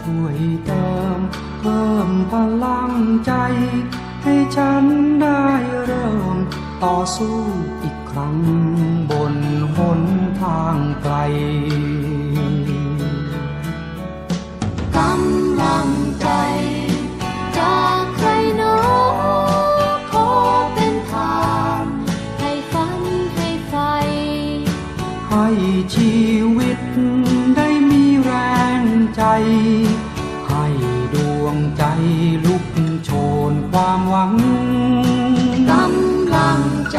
ช่วยเติมเพิ่มพลังใจ ให้ฉันได้เริ่มต่อสู้อีกครั้งบนหนทางไกลกำลังใจจากใครหนอขอเป็นทางให้ฝันให้ไฟ ให้ชีวิตได้มีแรง ใจ ให้ดวงใจลุกโชนความหวังกำลังใจ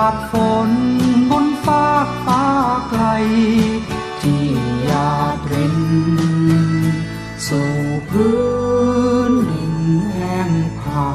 ากฝนบนฟ้าฟ้าไกล ที่หยาดรินสู่พื้นดินแห้งผา